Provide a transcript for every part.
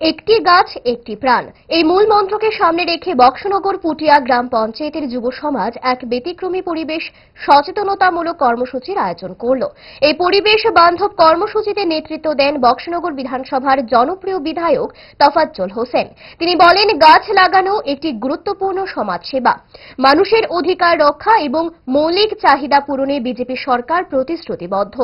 একটি গাছ, একটি প্রাণ। এই মূল মন্ত্রকে সামনে রেখে বক্সনগর পুটিয়া গ্রাম পঞ্চায়েতের যুব সমাজ এক ব্যতিক্রমী পরিবেশ সচেতনতামূলক কর্মসূচির আয়োজন করল। এই পরিবেশ বান্ধব কর্মসূচিতে নেতৃত্ব দেন বক্সনগর বিধানসভার জনপ্রিয় বিধায়ক তফাজ্জল হোসেন। তিনি বলেন, গাছ লাগানো একটি গুরুত্বপূর্ণ সমাজ সেবা। মানুষের অধিকার রক্ষা এবং মৌলিক চাহিদা পূরণে বিজেপি সরকার প্রতিশ্রুতিবদ্ধ।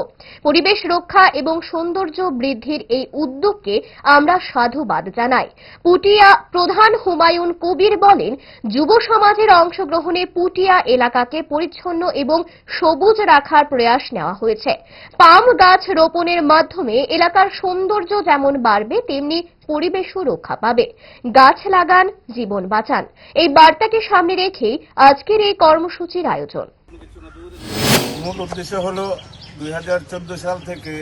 পরিবেশ রক্ষা এবং সৌন্দর্য বৃদ্ধির এই উদ্যোগকে আমরা সাধুবাদ জানাই। পুটিয়া প্রধান হুমায়ুন কবির বলেন, যুব সমাজের অংশগ্রহণে পুটিয়া এলাকাকে পরিচ্ছন্ন এবং সবুজ রাখার প্রয়াস নেওয়া হয়েছে। পাম গাছ রোপণের মাধ্যমে এলাকার সৌন্দর্য যেমন বাড়বে, তেমনি পরিবেশও রক্ষা পাবে। গাছ লাগান, জীবন বাঁচান। এই বার্তাকে সামনে রেখেই আজকের এই কর্মসূচির আয়োজন। মূল উদ্দেশ্য হলো দুই সাল থেকে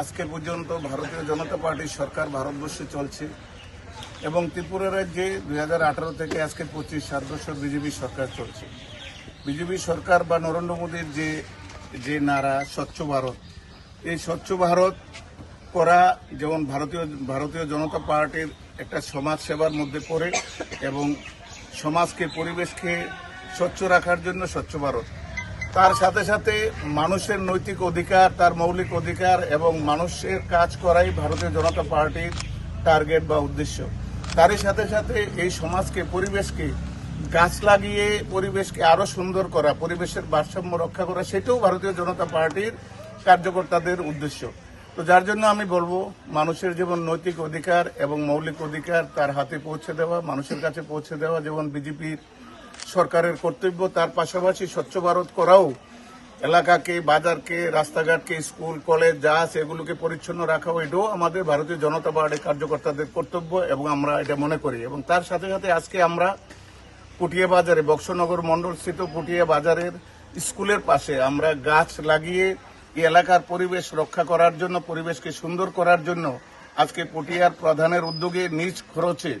আজকে পর্যন্ত ভারতীয় জনতা পার্টির সরকার ভারতবর্ষে চলছে এবং ত্রিপুরা রাজ্যে দু হাজার আঠেরো থেকে আজকে পঁচিশ সাত বছর বিজেপি সরকার চলছে। বিজেপি সরকার বা নরেন্দ্র মোদীর যে যে নারা স্বচ্ছ ভারত, এই স্বচ্ছ ভারত করা যেমন ভারতীয় ভারতীয় জনতা পার্টির একটা সমাজ সেবার মধ্যে পড়ে এবং সমাজকে, পরিবেশকে স্বচ্ছ রাখার জন্য স্বচ্ছ ভারত তার সাথে সাথে মানুষের নৈতিক অধিকার, তার মৌলিক অধিকার এবং মানুষের কাজ করাই ভারতীয় জনতা পার্টির টার্গেট বা উদ্দেশ্য। তারই সাথে সাথে এই সমাজকে, পরিবেশকে গাছ লাগিয়ে পরিবেশকে আরও সুন্দর করা, পরিবেশের ভারসাম্য রক্ষা করা, সেটাও ভারতীয় জনতা পার্টির কার্যকর্তাদের উদ্দেশ্য। তো যার জন্য আমি বলব, মানুষের যেমন নৈতিক অধিকার এবং মৌলিক অধিকার তার হাতে পৌঁছে দেওয়া, মানুষের কাছে পৌঁছে দেওয়া, যেমন বিজেপির সরকারের কর্তব্য, তার পাশাপাশি স্বচ্ছ ভারত করাও। এলাকাকে, বাজারকে, রাস্তাঘাটকে, স্কুল, কলেজ, যা আছে এগুলোকে পরিচ্ছন্ন রাখাও এটাও আমাদের ভারতীয় জনতা পার্টির কার্যকর্তাদের কর্তব্য এবং আমরা এটা মনে করি। এবং তার সাথে সাথে আজকে আমরা পুটিয়া বাজারে, বক্সনগর মন্ডল স্থিত পুটিয়া বাজারের স্কুলের পাশে আমরা গাছ লাগিয়ে এই এলাকার পরিবেশ রক্ষা করার জন্য, পরিবেশকে সুন্দর করার জন্য আজকে পুটিয়ার প্রধানের উদ্যোগে নিজ খরচে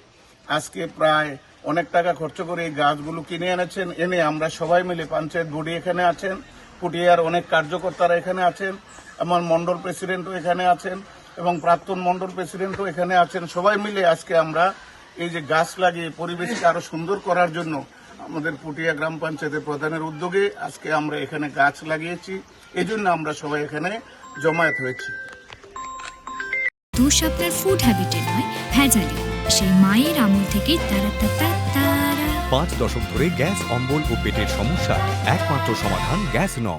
আজকে প্রায় অনেক টাকা খরচ করে এই গাছগুলো কিনে এনেছেন। এনে আমরা সবাই মিলে পঞ্চায়েত বডি এখানে আছেন পুটিয়ার অনেক কার্যকর্তারা এখানে আছেন, আমার মন্ডল প্রেসিডেন্টও এখানে আছেন এবং প্রাক্তন মন্ডল প্রেসিডেন্টও এখানে আছেন। সবাই মিলে আজকে আমরা এই যে গাছ লাগিয়ে পরিবেশকে আরও সুন্দর করার জন্য আমাদের পুটিয়া গ্রাম পঞ্চায়েতের প্রধানের উদ্যোগে আজকে আমরা এখানে গাছ লাগিয়েছি। এই জন্য আমরা সবাই এখানে জমায়েত হয়েছি। দোষ ফুড ভেজালে। সেই মায়ের আমল থেকে তারা পাঁচ দশক ধরে গ্যাস, অম্বল ও পেটের সমস্যা, একমাত্র সমাধান গ্যাস নল।